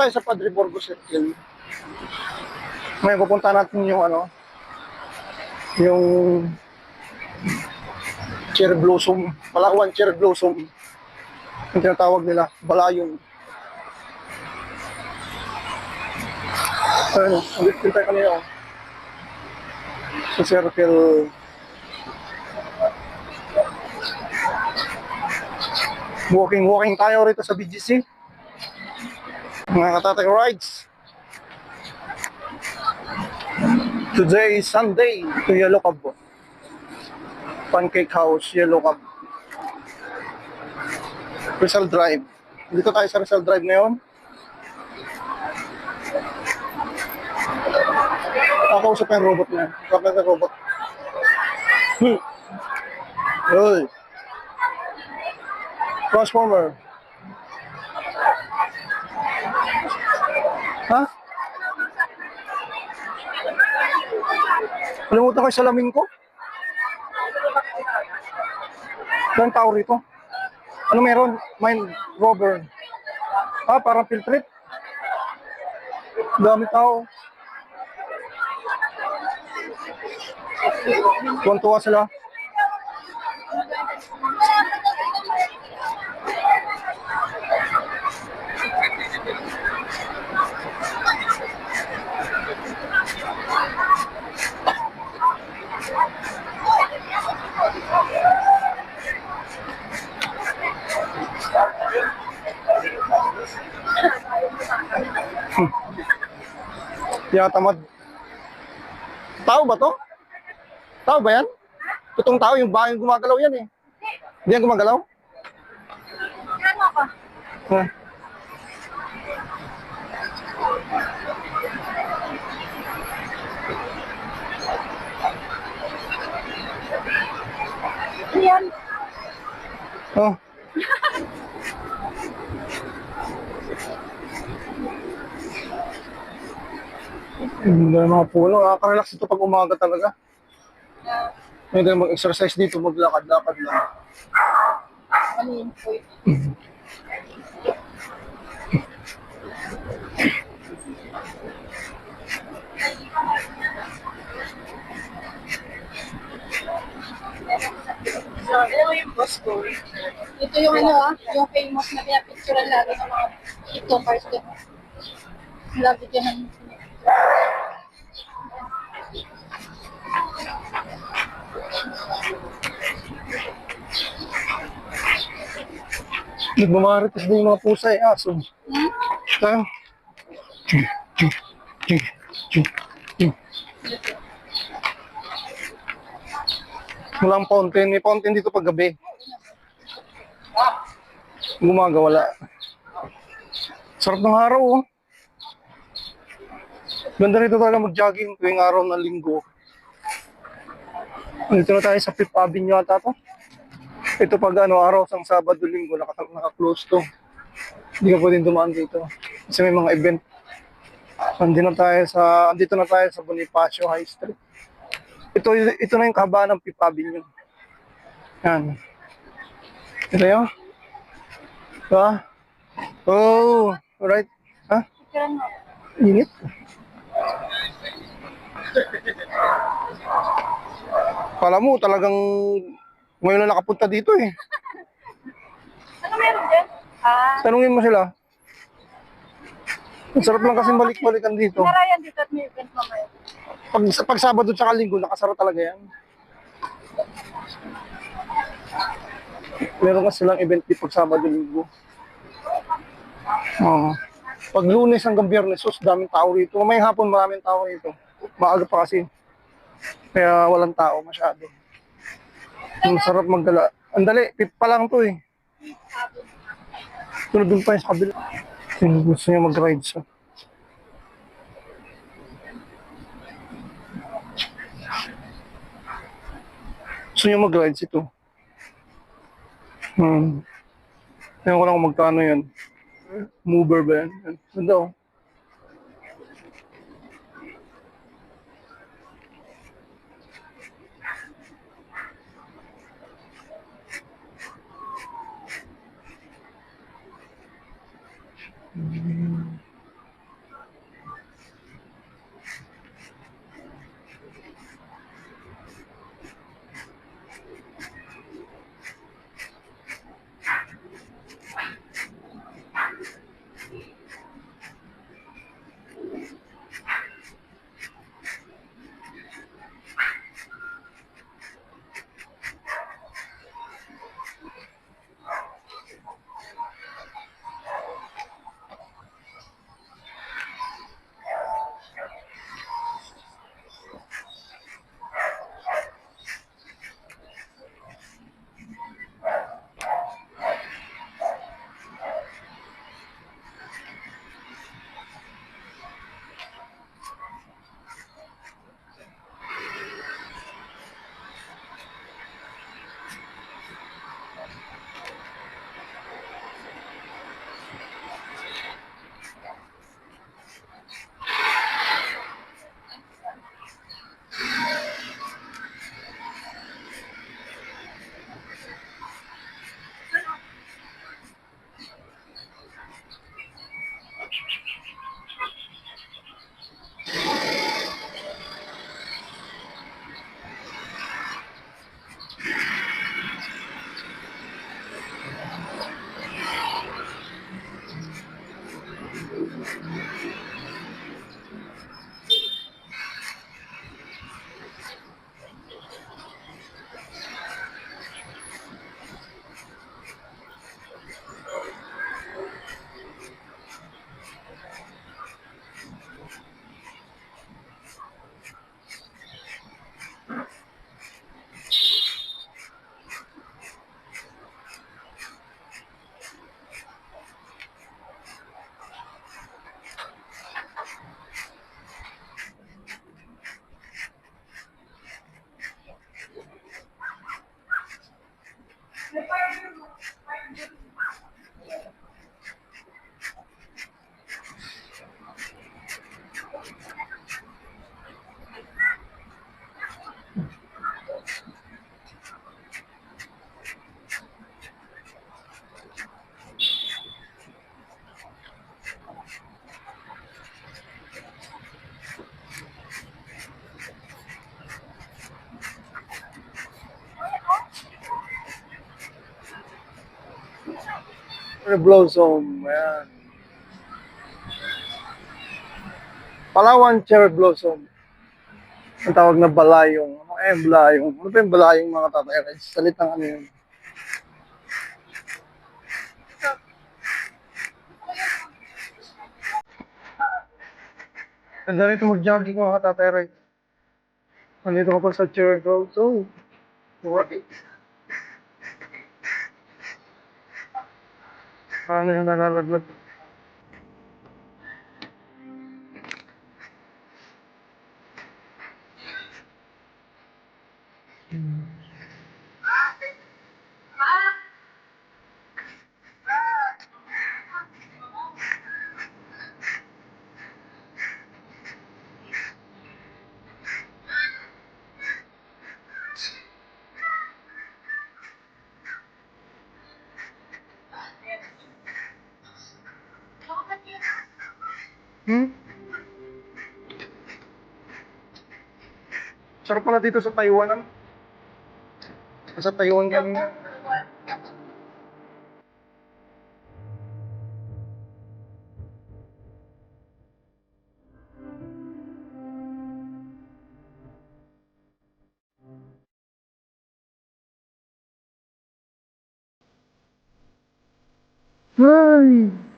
Tayo sa Padre Borgo Circle. Ngayon pupunta natin yung ano, yung cherry blossom, Palawan cherry blossom. Yung tinatawag nila, Balayon. Ayun, ulit din tayo kanina. oh. Sa circle. Walking, walking tayo rito sa BGC. Mga katatay rides. Today is Sunday to Yellow Cab. Pancake House, Yellow Cab. Rizal Drive. Dito tayo sa Rizal Drive ngayon. Ako sa yung robot na. Kapag yung robot. Hmm. Uy. Transformer. Kalimutan ko yung salamin ko. Ilang tao rito? Ano meron? Mine rover. Ah, parang field trip. Dami tao. Tuwan-tuwa sila. Tinatamad. Tao ba to? Tao ba yan? Totoong tao, yung bahay gumagalaw yan eh. Hindi yan gumagalaw? Ano ako? Ha? Ano yan? Oh. Hindi mga puno. Nakaka-relax ito pag umaga talaga. Hindi mag-exercise dito, maglakad-lakad lang. Ano yun po? Ito yung ano ah, yung famous na pinapicturean lagi ng mga tiktokers ko. Lagi dyan ang Nagmamarites din yung mga pusa eh, aso. Hmm? Tayo. Walang fountain. May fountain dito pag gabi. Gumaga, wala. Sarap ng araw, oh. Ganda rito talaga mag-jogging tuwing araw ng linggo. Dito na tayo sa Fifth Avenue ata to. Ito pag ano, araw sang Sabado, Linggo, naka, naka-close to. Hindi ka pwedeng dumaan dito. Kasi may mga event. Andito na tayo sa, andito na tayo sa Bonifacio High Street. Ito, ito na yung kahabaan ng Fifth Avenue. Yan. Ito yun. Diba? Oh, right. Ha? mo. Init. Kala mo talagang ngayon na nakapunta dito eh. Ano meron dyan? Ah, Tanungin mo sila. Ang sarap lang kasi balik-balikan dito. narayan dito at may event mamaya. Pag, pag Sabado tsaka Linggo, nakasara talaga yan. Meron kasi silang event dito pag Sabado Linggo. Oo. Pag lunes hanggang biyernes, sus, daming tao rito. May hapon, maraming tao rito. Maaga pa kasi. Kaya walang tao masyado. Ang sarap magdala. Ang dali, pip pa lang to eh. Tulad dun pa yung sa kabila. Sino gusto niya mag-ride siya. Gusto niya mag-rides ito. Hmm. Ewan ko lang kung magkano yan. Mover ba yan? Yan. Ganda Cherry blossom. Ayan. Palawan cherry blossom. Ang tawag na balayong. Ano yung balayong? Ano pa yung balayong mga tatay? Salitang ano yun? Ganda rito mag-jogging mga tatay Ray. Nandito ka pa sa cherry blossom. Right. Paano yung nalalaglag? Hmm? Sarap pala dito sa Taiwan. Ano? Sa Taiwan kami. Ay!